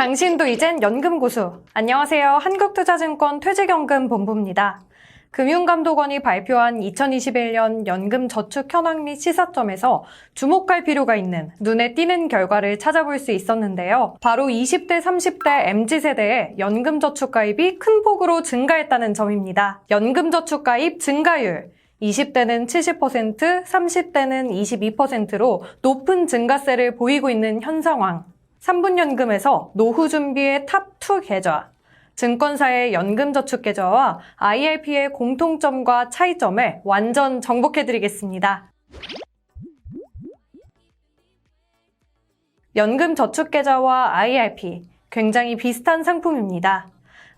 당신도 이젠 연금 고수. 안녕하세요. 한국투자증권 퇴직연금 본부입니다. 금융감독원이 발표한 2021년 연금 저축 현황 및 시사점에서 주목할 필요가 있는 눈에 띄는 결과를 찾아볼 수 있었는데요. 바로 20대, 30대 MZ세대의 연금 저축 가입이 큰 폭으로 증가했다는 점입니다. 연금 저축 가입 증가율. 20대는 70%, 30대는 22%로 높은 증가세를 보이고 있는 현 상황. 3분연금에서 노후 준비의 탑2 계좌, 증권사의 연금저축 계좌와 IRP의 공통점과 차이점을 완전 정복해드리겠습니다. 연금저축계좌와 IRP, 굉장히 비슷한 상품입니다.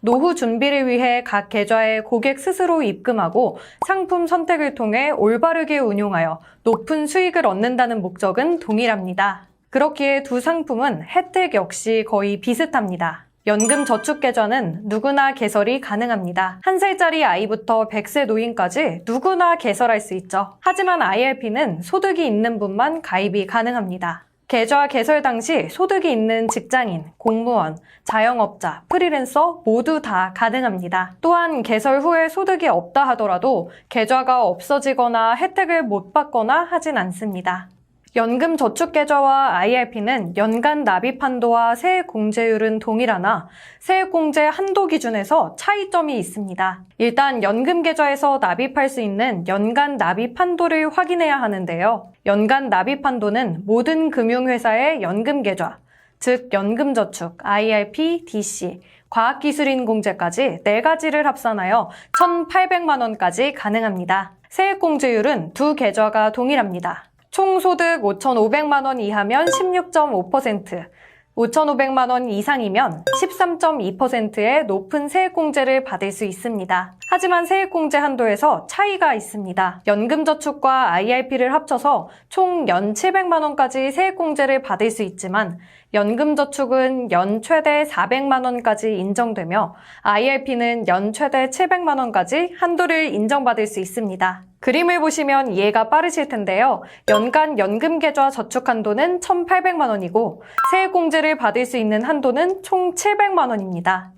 노후 준비를 위해 각 계좌에 고객 스스로 입금하고 상품 선택을 통해 올바르게 운용하여 높은 수익을 얻는다는 목적은 동일합니다. 그렇기에 두 상품은 혜택 역시 거의 비슷합니다. 연금 저축 계좌는 누구나 개설이 가능합니다. 한 살짜리 아이부터 100세 노인까지 누구나 개설할 수 있죠. 하지만 IRP는 소득이 있는 분만 가입이 가능합니다. 계좌 개설 당시 소득이 있는 직장인, 공무원, 자영업자, 프리랜서 모두 다 가능합니다. 또한 개설 후에 소득이 없다 하더라도 계좌가 없어지거나 혜택을 못 받거나 하진 않습니다. 연금 저축 계좌와 IRP는 연간 납입 한도와 세액 공제율은 동일하나 세액 공제 한도 기준에서 차이점이 있습니다. 일단 연금 계좌에서 납입할 수 있는 연간 납입 한도를 확인해야 하는데요. 연간 납입 한도는 모든 금융회사의 연금 계좌, 즉 연금저축, IRP, DC, 과학기술인 공제까지 4가지를 합산하여 1,800만 원까지 가능합니다. 세액 공제율은 두 계좌가 동일합니다. 총 소득 5,500만 원 이하면 16.5%, 5,500만 원 이상이면 13.2%의 높은 세액공제를 받을 수 있습니다. 하지만 세액공제 한도에서 차이가 있습니다. 연금저축과 IRP를 합쳐서 총 연 700만 원까지 세액공제를 받을 수 있지만 연금저축은 연 최대 400만 원까지 인정되며 IRP는 연 최대 700만 원까지 한도를 인정받을 수 있습니다. 그림을 보시면 이해가 빠르실 텐데요. 연간 연금 계좌 저축 한도는 1,800만 원이고 세액공제를 받을 수 있는 한도는 총 700만 원입니다.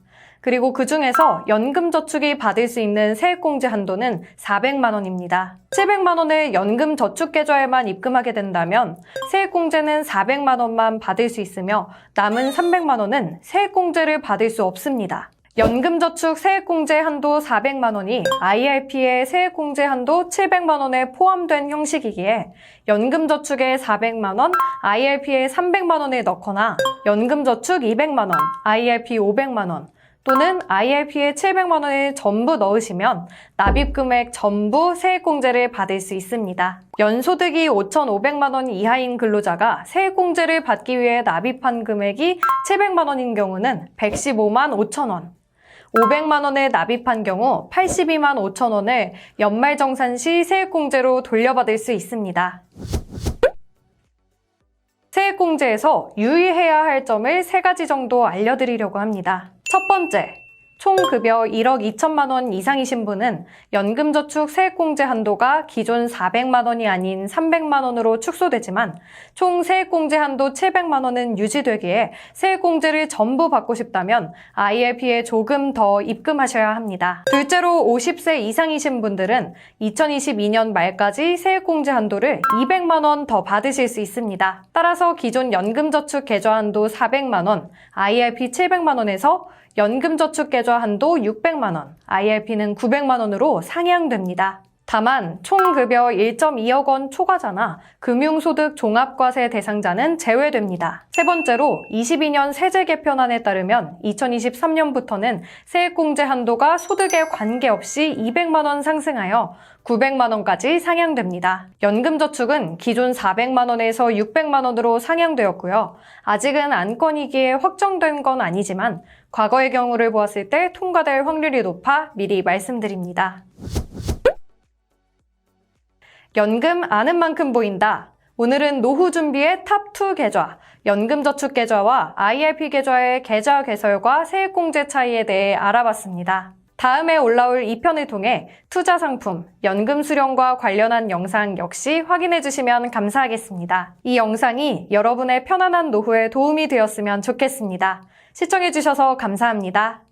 그리고 그 중에서 연금저축이 받을 수 있는 세액공제 한도는 400만 원입니다. 700만 원을 연금저축계좌에만 입금하게 된다면 세액공제는 400만 원만 받을 수 있으며 남은 300만 원은 세액공제를 받을 수 없습니다. 연금저축 세액공제 한도 400만 원이 IRP의 세액공제 한도 700만 원에 포함된 형식이기에 연금저축에 400만 원, IRP에 300만 원을 넣거나 연금저축 200만 원, IRP 500만 원, 또는 IRP에 700만 원을 전부 넣으시면 납입금액 전부 세액공제를 받을 수 있습니다. 연소득이 5,500만 원 이하인 근로자가 세액공제를 받기 위해 납입한 금액이 700만 원인 경우는 115만 5천 원, 500만 원에 납입한 경우 82만 5천 원을 연말정산 시 세액공제로 돌려받을 수 있습니다. 세액공제에서 유의해야 할 점을 세 가지 정도 알려드리려고 합니다. 첫 번째, 총 급여 1억 2천만 원 이상이신 분은 연금저축 세액공제 한도가 기존 400만 원이 아닌 300만 원으로 축소되지만 총 세액공제 한도 700만 원은 유지되기에 세액공제를 전부 받고 싶다면 IRP에 조금 더 입금하셔야 합니다. 둘째로 50세 이상이신 분들은 2022년 말까지 세액공제 한도를 200만 원 더 받으실 수 있습니다. 따라서 기존 연금저축 계좌 한도 400만 원, IRP 700만 원에서 연금저축 계좌 한도 600만 원, IRP는 900만 원으로 상향됩니다. 다만 총 급여 1.2억 원 초과자나 금융소득 종합과세 대상자는 제외됩니다. 세 번째로 22년 세제 개편안에 따르면 2023년부터는 세액공제 한도가 소득에 관계없이 200만 원 상승하여 900만 원까지 상향됩니다. 연금저축은 기존 400만 원에서 600만 원으로 상향되었고요. 아직은 안건이기에 확정된 건 아니지만 과거의 경우를 보았을 때 통과될 확률이 높아 미리 말씀드립니다. 연금 아는 만큼 보인다. 오늘은 노후 준비의 탑2 계좌, 연금저축 계좌와 IRP 계좌의 계좌 개설과 세액공제 차이에 대해 알아봤습니다. 다음에 올라올 2편을 통해 투자 상품, 연금 수령과 관련한 영상 역시 확인해 주시면 감사하겠습니다. 이 영상이 여러분의 편안한 노후에 도움이 되었으면 좋겠습니다. 시청해 주셔서 감사합니다.